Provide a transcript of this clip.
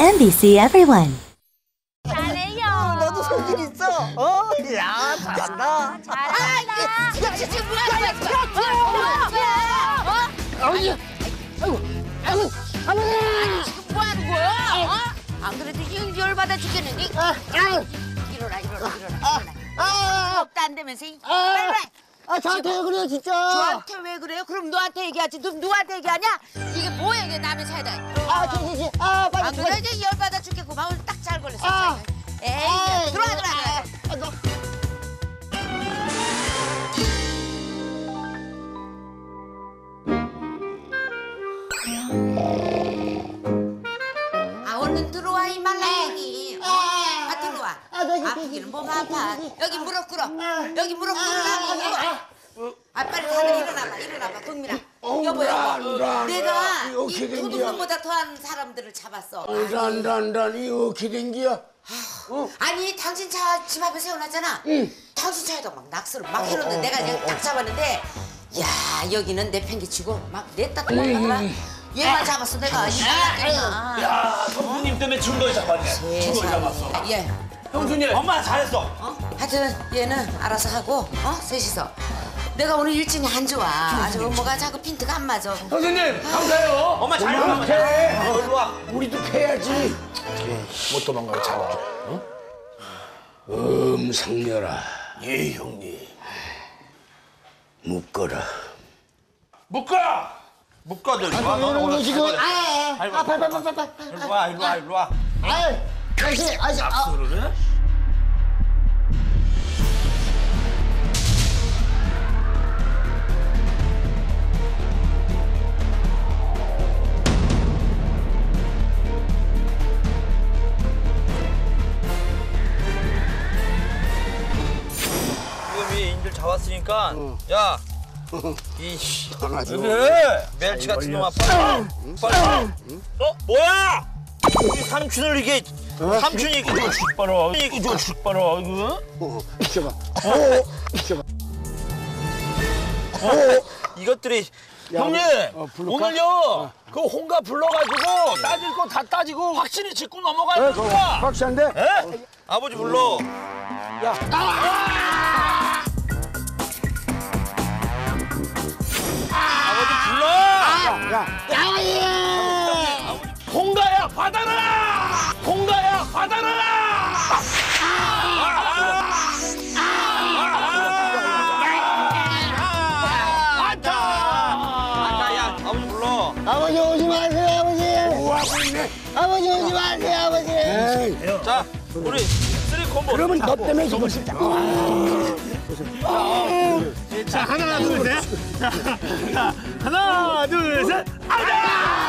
NBC Everyone. 잘해요. 너도 소질 있어. 어? 야, 잘한다. 잘한다. 야, 지금 뭐야, 뭐야, 뭐야, 아버지. 아이고, 아이고, 아버지. 지금 뭐 하는 거야? 어? 안 그래도 이 열받아 죽겠는데. 아, 아, 일어나, 일어나, 일어나, 아, 일어나. 아, 없다 안 되면서. 이. 아, 빨리, 빨리. 아, 저한테 왜 그래요, 진짜. 저한테 왜 그래요? 그럼 너한테 얘기하지. 너 누구한테 얘기하냐? 이게 뭐야, 이게 남의 사이다. 아, 저, 저, 저, 아, 빨리. 안 그래, 이제 열받아 아. 에이, 아, 들어와, 들어와, 들어와. 아, 너. 아, 얼른 들어와, 이 말랑이. 어? 아, 아, 들어와. 아, 네, 네, 아프기는 네, 몸 네, 아파. 네, 네. 여기 무릎 꿇어. 아. 여기 무릎 아, 꿇으라고. 아, 빨리 다들 일어나봐, 일어나봐. 어우, 여보, 나, 여보. 나, 내가 어떻게 된 거야? 도둑놈보다 더한 사람들을 잡았어. 란, 란, 란, 이거 어떻게 된 거야? 아니, 당신 차 집 앞에 세워놨잖아. 당신 차에다 막 낙서를 막 해놓는데 내가 이제 딱 잡았는데, 야, 여기는 내 팽개치고 막 냈다 도망가더라. 얘만 잡았어, 내가. 이 말랑이야. 야, 형수님 때문에 증거에 잡았네. 증거에 잡았어. 예. 형수님. 엄마 잘했어. 어? 하여튼 얘는 알아서 하고 어? 셋이서 내가 오늘 일진이 안 좋아 아주 뭐가 자꾸 핀트가 안 맞아 형수님, 감사해요. 엄마 잘했어. 캐. 어, 일로 와. 우리도 캐야지. 못 도망가게 잡아. 음, 상렬아, 예, 형님. 묶어라. 묶어. 묶어도 일로 와. 너는 오늘 지금, 잘 아, 아이고, 아, 빨리. 일로 와, 일로 와, 일로 와. 아, 다시, 다시, 아. 해? 잡았으니까 야 이씨. 강아지. 왜 멸치 같은 놈아 빨리 빨리 어 뭐야? 우리 삼촌을 이게 삼촌이 이거 저 죽봐라 이거 저 죽봐라 이거? 어, 비켜봐. 어, 비켜봐. 이것들이 야, 형님 어? 오늘요 그 홍가 불러가지고 따질 거 다 따지고 확실히 짚고 에, 그거 거야. 확실한데? 에? 아버지 불러. 야, 아버 아버지 오지 마세요, 아버지. 뭐하고 있네? 아버지 오지 마세요, 아버지. 에이, 자 우리 쓰리 콤보 그러면 너 때문에 지금 진짜. 자 하나 둘 셋 자, 자 하나 둘 셋 아자